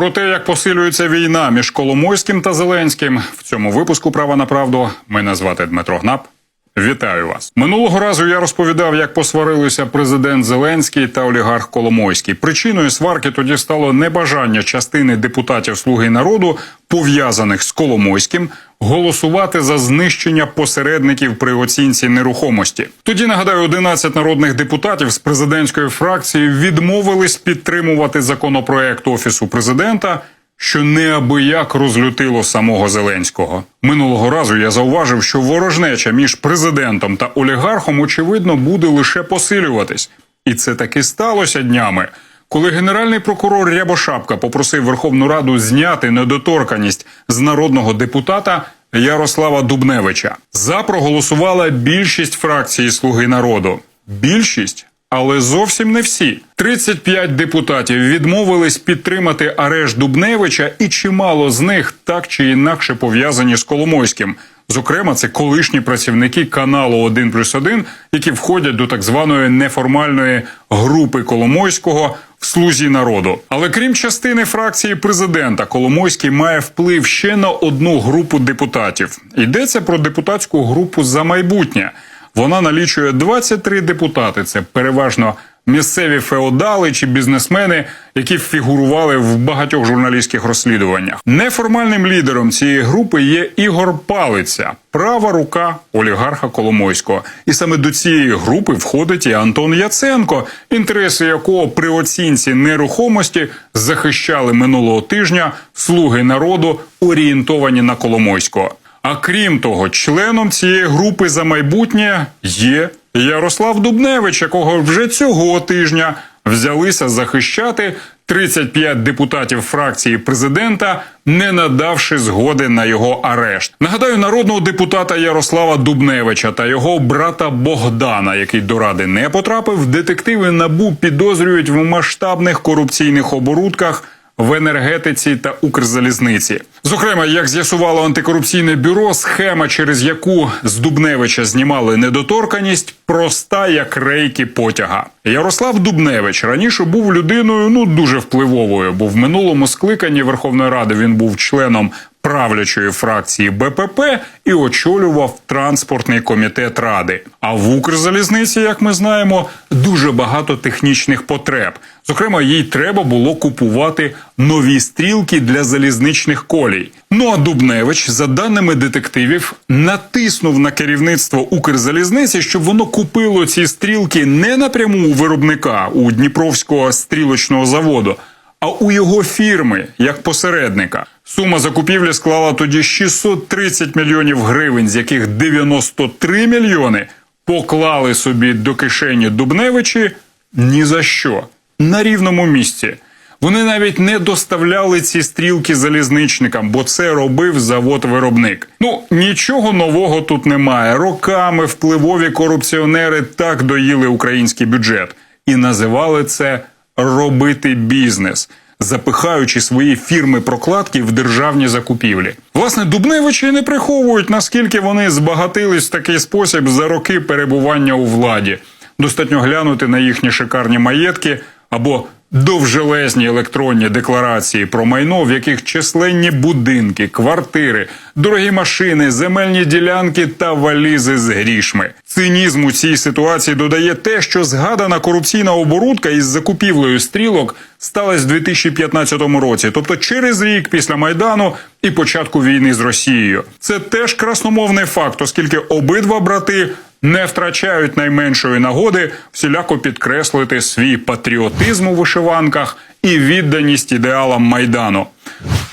Про те, як посилюється війна між Коломойським та Зеленським, в цьому випуску права на правду мене звати Дмитро Гнап. Вітаю вас минулого разу. Я розповідав, як посварилися президент Зеленський та олігарх Коломойський. Причиною сварки тоді стало небажання частини депутатів Слуги народу, пов'язаних з Коломойським, голосувати за знищення посередників при оцінці нерухомості. Тоді нагадаю, 11 народних депутатів з президентської фракції відмовились підтримувати законопроект офісу президента що неабияк розлютило самого Зеленського. Минулого разу я зауважив, що ворожнеча між президентом та олігархом очевидно буде лише посилюватись, і це таки сталося днями. Коли генеральний прокурор Рябошапка попросив Верховну Раду зняти недоторканість з народного депутата Ярослава Дубневича, за проголосувала більшість фракції Слуги народу. Більшість але зовсім не всі. 35 депутатів відмовились підтримати арешт Дубневича, і чимало з них так чи інакше пов'язані з Коломойським. Зокрема, це колишні працівники каналу «1 плюс 1», які входять до так званої неформальної групи Коломойського в слузі народу. Але крім частини фракції президента, Коломойський має вплив ще на одну групу депутатів. Йдеться про депутатську групу за майбутнє. Вона налічує 23 депутати. Це переважно місцеві феодали чи бізнесмени, які фігурували в багатьох журналістських розслідуваннях. Неформальним лідером цієї групи є Ігор Палиця, права рука олігарха Коломойського. І саме до цієї групи входить і Антон Яценко, інтереси якого при оцінці нерухомості захищали минулого тижня слуги народу, орієнтовані на Коломойського. А крім того, членом цієї групи за майбутнє є Ярослав Дубневич, якого вже цього тижня взялися захищати 35 депутатів фракції президента, не надавши згоди на його арешт. Нагадаю, народного депутата Ярослава Дубневича та його брата Богдана, який до ради не потрапив, детективи набу підозрюють в масштабних корупційних оборудках в енергетиці та Укрзалізниці. Зокрема, як з'ясувало антикорупційне бюро, схема, через яку з Дубневича знімали недоторканість, проста як рейки потяга. Ярослав Дубневич раніше був людиною ну дуже впливовою, бо в минулому скликанні Верховної Ради він був членом правлячої фракції БПП і очолював транспортний комітет ради. А в Укрзалізниці, як ми знаємо, дуже багато технічних потреб. Зокрема, їй треба було купувати нові стрілки для залізничних колій. Ну а Дубневич, за даними детективів, натиснув на керівництво Укрзалізниці, щоб воно купило ці стрілки не напряму у виробника у Дніпровського стрілочного заводу, а у його фірми як посередника. Сума закупівлі склала тоді 630 мільйонів гривень, з яких 93 мільйони поклали собі до кишені Дубневичі ні за що на рівному місці. Вони навіть не доставляли ці стрілки залізничникам, бо це робив завод-виробник. Ну нічого нового тут немає. Роками впливові корупціонери так доїли український бюджет і називали це робити бізнес запихаючи свої фірми прокладки в державні закупівлі. Власне, Дубневичі не приховують, наскільки вони збагатились в такий спосіб за роки перебування у владі. Достатньо глянути на їхні шикарні маєтки або довжелезні електронні декларації про майно, в яких численні будинки, квартири, дорогі машини, земельні ділянки та валізи з грішми. Цинізм у цій ситуації додає те, що згадана корупційна оборудка із закупівлею стрілок сталася в 2015 році, тобто через рік після майдану і початку війни з Росією. Це теж красномовний факт, оскільки обидва брати не втрачають найменшої нагоди всіляко підкреслити свій патріотизм у вишиванках і відданість ідеалам майдану.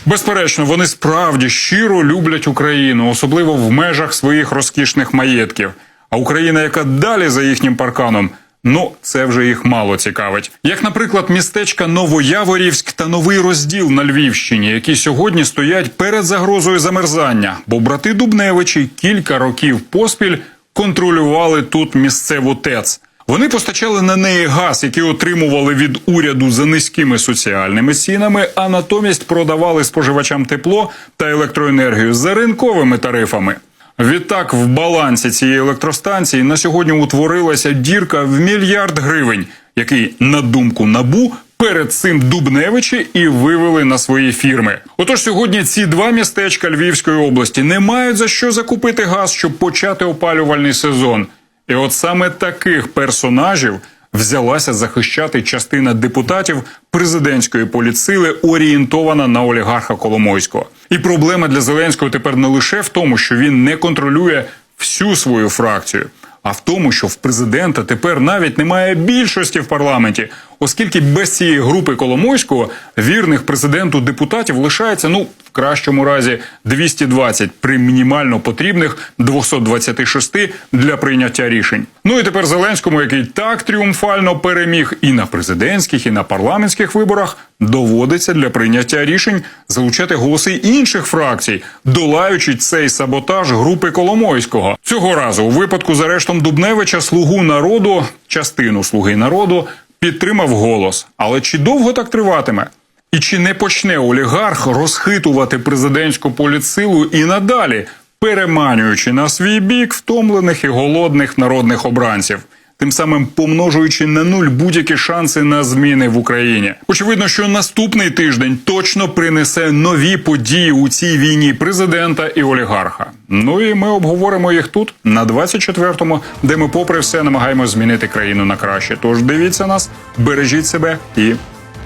Безперечно, вони справді щиро люблять Україну, особливо в межах своїх розкішних маєтків. А Україна, яка далі за їхнім парканом. Ну, це вже їх мало цікавить. Як, наприклад, містечка Новояворівськ та Новий Розділ на Львівщині, які сьогодні стоять перед загрозою замерзання, бо брати Дубневичі кілька років поспіль контролювали тут місцеву ТЕЦ. Вони постачали на неї газ, який отримували від уряду за низькими соціальними цінами, а натомість продавали споживачам тепло та електроенергію за ринковими тарифами. Відтак, в балансі цієї електростанції на сьогодні утворилася дірка в мільярд гривень, який, на думку набу, Перед цим Дубневичі і вивели на свої фірми. Отож, сьогодні ці два містечка Львівської області не мають за що закупити газ, щоб почати опалювальний сезон. І от саме таких персонажів взялася захищати частина депутатів президентської політсили, орієнтована на олігарха Коломойського. І проблема для Зеленського тепер не лише в тому, що він не контролює всю свою фракцію, а в тому, що в президента тепер навіть немає більшості в парламенті, оскільки без цієї групи Коломойського вірних президенту депутатів лишається ну в кращому разі 220 при мінімально потрібних 226 для прийняття рішень. Ну і тепер Зеленському, який так тріумфально переміг і на президентських, і на парламентських виборах, доводиться для прийняття рішень залучати голоси інших фракцій, долаючи цей саботаж групи Коломойського. Цього разу у випадку з арештом Дубневича слугу народу, частину слуги народу підтримав голос. Але чи довго так триватиме? І чи не почне олігарх розхитувати президентську політсилу і надалі, переманюючи на свій бік втомлених і голодних народних обранців, тим самим помножуючи на нуль будь-які шанси на зміни в Україні? Очевидно, що наступний тиждень точно принесе нові події у цій війні президента і олігарха. Ну і ми обговоримо їх тут на 24-му, де ми, попри все, намагаємося змінити країну на краще. Тож дивіться нас, бережіть себе і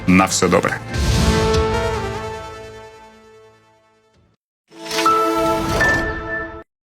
на все добре.